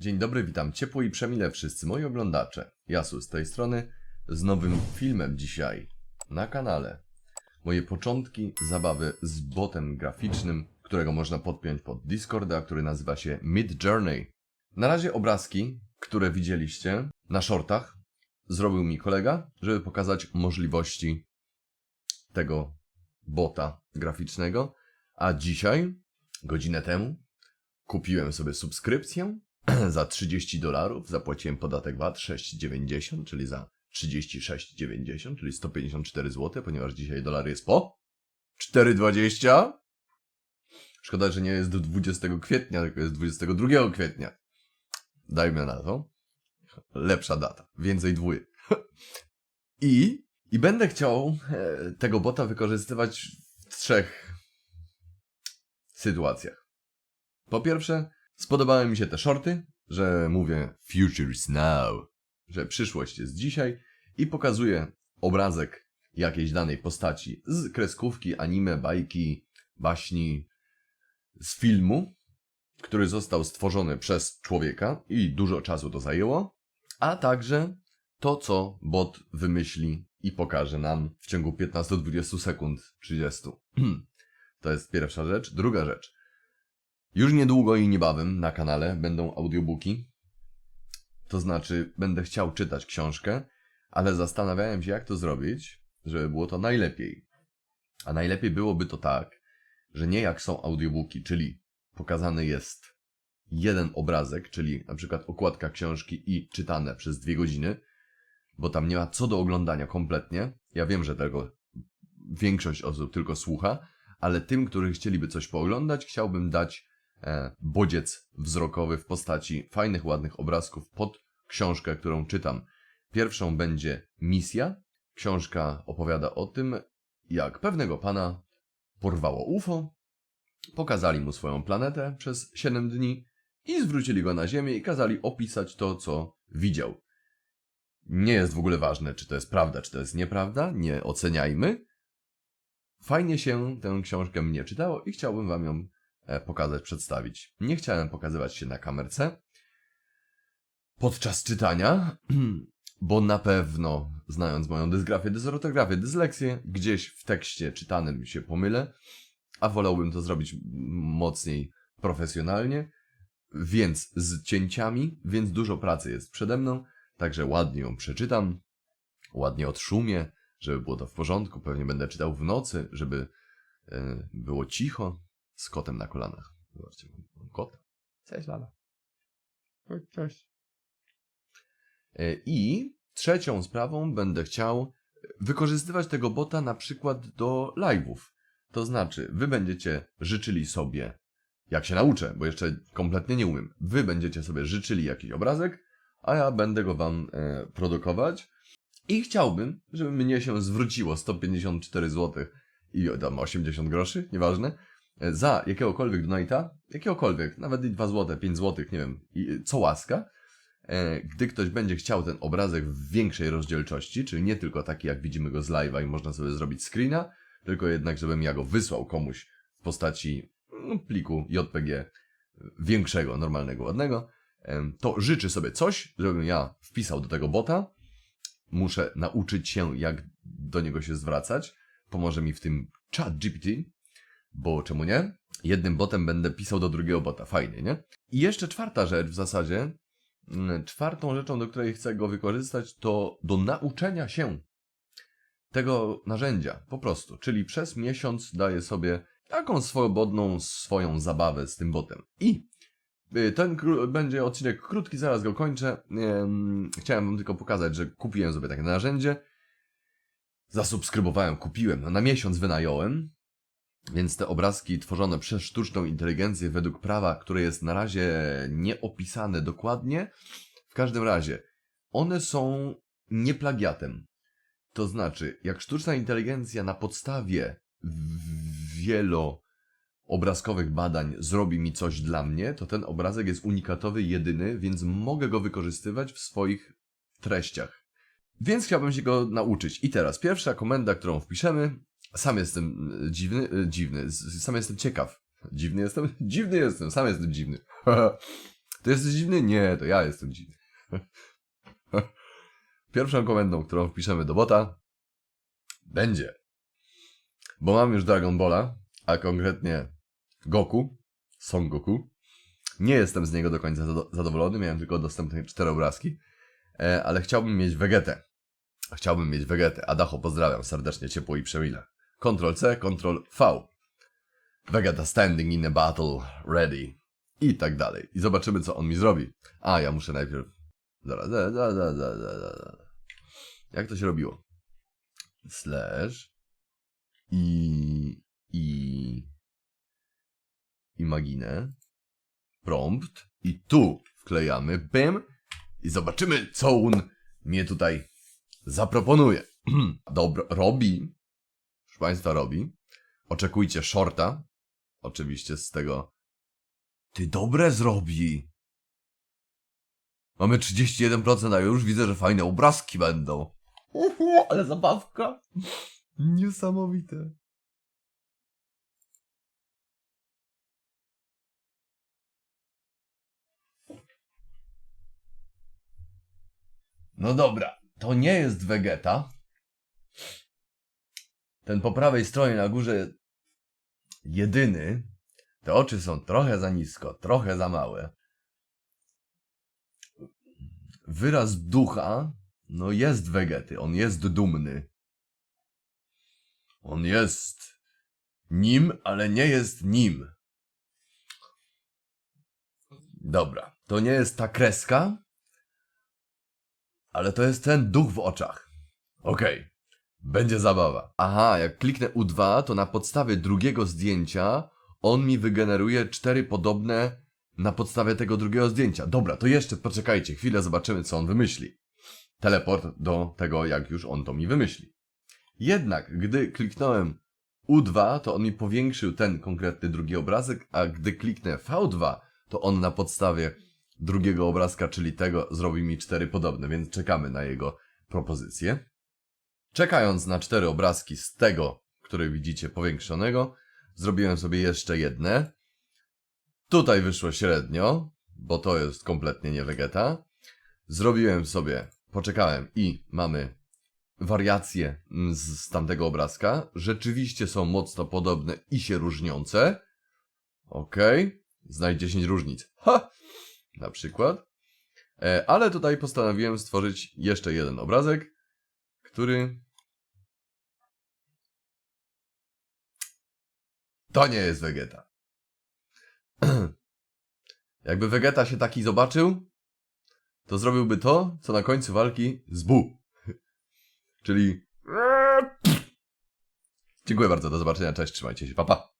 Dzień dobry, witam ciepło i przemile wszyscy moi oglądacze. Jasu z tej strony z nowym filmem dzisiaj na kanale. Moje początki zabawy z botem graficznym, którego można podpiąć pod Discorda, który nazywa się Mid Journey. Na razie obrazki, które widzieliście na shortach, zrobił mi kolega, żeby pokazać możliwości tego bota graficznego. A dzisiaj, godzinę temu, kupiłem sobie subskrypcję za 30 dolarów, zapłaciłem podatek VAT 6,90, czyli za 36,90, czyli 154 zł, ponieważ dzisiaj dolar jest po 4,20. Szkoda, że nie jest do 20 kwietnia, tylko jest 22 kwietnia. Dajmy na to. Lepsza data. Więcej dwójek. I, I będę chciał e, tego bota wykorzystywać w trzech sytuacjach. Po pierwsze, spodobały mi się te shorty, że mówię future is now, że przyszłość jest dzisiaj i pokazuję obrazek jakiejś danej postaci z kreskówki, anime, bajki, baśni, z filmu, który został stworzony przez człowieka i dużo czasu to zajęło, a także to, co bot wymyśli i pokaże nam w ciągu 15-20 sekund, 30. To jest pierwsza rzecz. Druga rzecz. Już niedługo i niebawem na kanale będą audiobooki. To znaczy, będę chciał czytać książkę, ale zastanawiałem się, jak to zrobić, żeby było to najlepiej. A najlepiej byłoby to tak, że nie jak są audiobooki, czyli pokazany jest jeden obrazek, czyli na przykład okładka książki i czytane przez dwie godziny, bo tam nie ma co do oglądania kompletnie. Ja wiem, że tego większość osób tylko słucha, ale tym, którzy chcieliby coś pooglądać, chciałbym dać bodziec wzrokowy w postaci fajnych, ładnych obrazków pod książkę, którą czytam. Pierwszą będzie misja. Książka opowiada o tym, jak pewnego pana porwało UFO, pokazali mu swoją planetę przez 7 dni i zwrócili go na Ziemię i kazali opisać to, co widział. Nie jest w ogóle ważne, czy to jest prawda, czy to jest nieprawda, nie oceniajmy. Fajnie się tę książkę mnie czytało i chciałbym wam ją e, pokazać, przedstawić. Nie chciałem pokazywać się na kamerce podczas czytania, bo na pewno, znając moją dysgrafię, dysortografię, dysleksję, gdzieś w tekście czytanym się pomylę, a wolałbym to zrobić mocniej profesjonalnie, więc z cięciami, więc dużo pracy jest przede mną, także ładnie ją przeczytam, ładnie odszumię, żeby było to w porządku. Pewnie będę czytał w nocy, żeby e, było cicho z kotem na kolanach. Zobaczcie, mam kota. Cześć, Lala. Cześć. E, I trzecią sprawą będę chciał wykorzystywać tego bota na przykład do live'ów. To znaczy, wy będziecie życzyli sobie, jak się nauczę, bo jeszcze kompletnie nie umiem, wy będziecie sobie życzyli jakiś obrazek, a ja będę go wam e, produkować. I chciałbym, żeby mnie się zwróciło 154 zł i tam 80 groszy, nieważne, za jakiegokolwiek donata, jakiegokolwiek, nawet i 2 zł, 5 zł, nie wiem, i, co łaska, e, gdy ktoś będzie chciał ten obrazek w większej rozdzielczości, czyli nie tylko taki, jak widzimy go z live'a i można sobie zrobić screena, tylko jednak, żebym ja go wysłał komuś w postaci no, pliku JPG większego, normalnego, ładnego, to życzy sobie coś, żebym ja wpisał do tego bota. Muszę nauczyć się, jak do niego się zwracać. Pomoże mi w tym chat GPT, bo czemu nie? Jednym botem będę pisał do drugiego bota. Fajnie, nie? I jeszcze czwarta rzecz w zasadzie. mm, Czwartą rzeczą, do której chcę go wykorzystać, to do nauczenia się tego narzędzia, po prostu. Czyli przez miesiąc daję sobie taką swobodną swoją zabawę z tym botem. I y, ten będzie odcinek krótki, zaraz go kończę. Chciałem wam tylko pokazać, że kupiłem sobie takie narzędzie. Zasubskrybowałem, kupiłem, no na miesiąc wynająłem. Więc te obrazki tworzone przez sztuczną inteligencję według prawa, które jest na razie nieopisane dokładnie, w każdym razie one są nieplagiatem. To znaczy, jak sztuczna inteligencja na podstawie wieloobrazkowych badań zrobi mi coś dla mnie, to ten obrazek jest unikatowy, jedyny, więc mogę go wykorzystywać w swoich treściach. Więc chciałbym się go nauczyć. I teraz pierwsza komenda, którą wpiszemy. Sam jestem e, dziwny, e, dziwny, sam jestem ciekaw. Dziwny jestem? Dziwny jestem, sam jestem dziwny. to jesteś dziwny? Nie, to ja jestem dziwny. Pierwszą komendą, którą wpiszemy do bota, będzie. Bo mam już Dragon Balla, a konkretnie Goku, Son Goku. Nie jestem z niego do końca zado- zadowolony, miałem tylko dostępne cztery obrazki, e, ale chciałbym mieć Vegetę. Chciałbym mieć Vegetę. Adacho, pozdrawiam serdecznie, ciepło i przemile. Ctrl C, Ctrl V. Vegeta standing in a battle, ready. I tak dalej. I zobaczymy, co on mi zrobi. A, ja muszę najpierw... Zaraz, zaraz, zaraz, zaraz, zaraz, zaraz. Jak to się robiło? Slash i... i... imaginę prompt i tu wklejamy bym i zobaczymy, co on mnie tutaj zaproponuje. Dobro, robi, proszę Państwa, robi. Oczekujcie shorta, oczywiście z tego. Ty dobre zrobi. Mamy 31%, a już widzę, że fajne obrazki będą. Uhu, ale zabawka. Niesamowite. No dobra, to nie jest Vegeta. Ten po prawej stronie na górze jedyny. Te oczy są trochę za nisko, trochę za małe. Wyraz ducha, no jest Vegety, on jest dumny. On jest nim, ale nie jest nim. Dobra, to nie jest ta kreska, ale to jest ten duch w oczach. Okej, będzie zabawa. Aha, jak kliknę U2, to na podstawie drugiego zdjęcia on mi wygeneruje cztery podobne na podstawie tego drugiego zdjęcia. Dobra, to jeszcze poczekajcie, chwilę zobaczymy, co on wymyśli. Teleport do tego, jak już on to mi wymyśli. Jednak, gdy kliknąłem U2, to on mi powiększył ten konkretny drugi obrazek, a gdy kliknę V2, to on na podstawie drugiego obrazka, czyli tego, zrobi mi cztery podobne, więc czekamy na jego propozycję. Czekając na cztery obrazki z tego, który widzicie powiększonego, zrobiłem sobie jeszcze jedne. Tutaj wyszło średnio, bo to jest kompletnie nie Vegeta. Zrobiłem sobie, poczekałem i mamy wariacje z, tamtego obrazka. Rzeczywiście są mocno podobne i się różniące. Okej, znajdź 10 różnic. Ha! Na przykład. E, ale tutaj postanowiłem stworzyć jeszcze jeden obrazek, który To nie jest Vegeta. Jakby Vegeta się taki zobaczył, to zrobiłby to, co na końcu walki z Bu. Czyli... Dziękuję bardzo, do zobaczenia, cześć, trzymajcie się, papa. Pa.